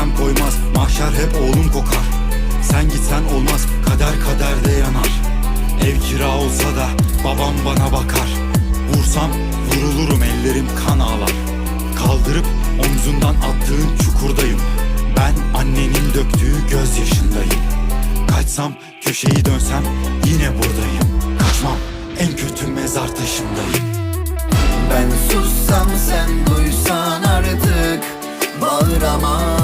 olmaz Mahşer hep oğlum kokar. Sen gitsen olmaz kader kaderde yanar. Ev kira olsa da babam bana bakar. Vursam vurulurum ellerim kan ağlar. Kaldırıp omzundan attığın çukurdayım. Ben annenin döktüğü gözyaşındayım. Kaçsam köşeyi dönsem yine buradayım. Kaçmam en kötü mezar taşındayım. Ben sussam sen duysan artık Bağıramam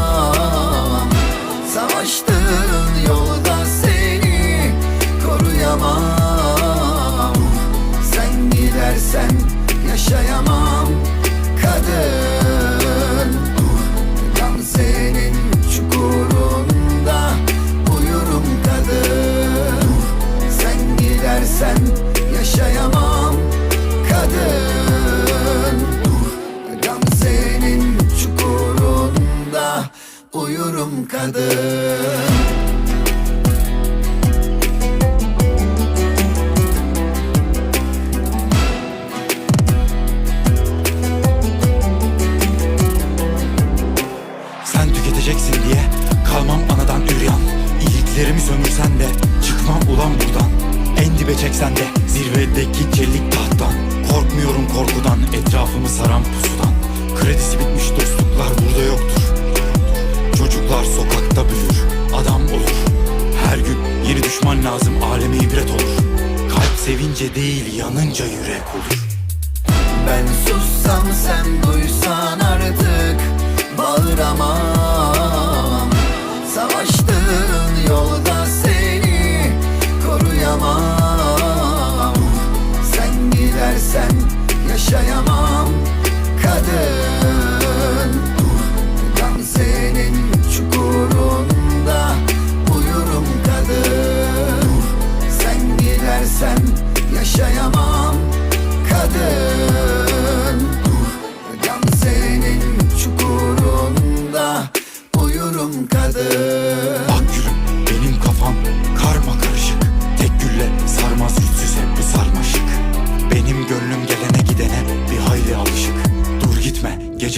gidersen yaşayamam Kadın. Gamze'nin çukurunda uyurum kadın. Sen gidersen yaşayamam kadın. Gamze'nin çukurunda uyurum kadın İyiliklerimi sömürsen de çıkmam ulan buradan. En dibe çeksen de zirvedeki çelik tahttan. Korkmuyorum korkudan etrafımı saran pusudan. Kredisi bitmiş dostluklar burada yoktur. Çocuklar sokakta büyür adam olur. Her gün yeni düşman lazım aleme ibret olur. Kalp sevince değil yanınca yürek olur. Ben sussam sen duysan artık Bağıramam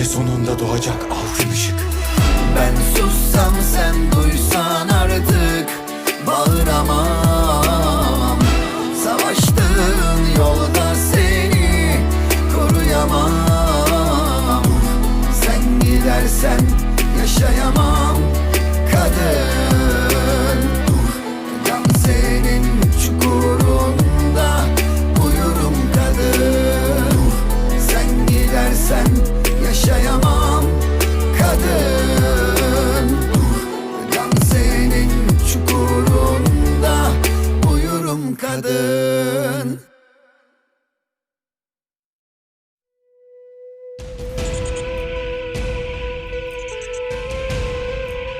Gece sonunda doğacak altın ışık. Ben sussam sen duysan artık Bağıramam. Savaştığın yolda seni koruyamam. Sen gidersen yaşayamam. Kader the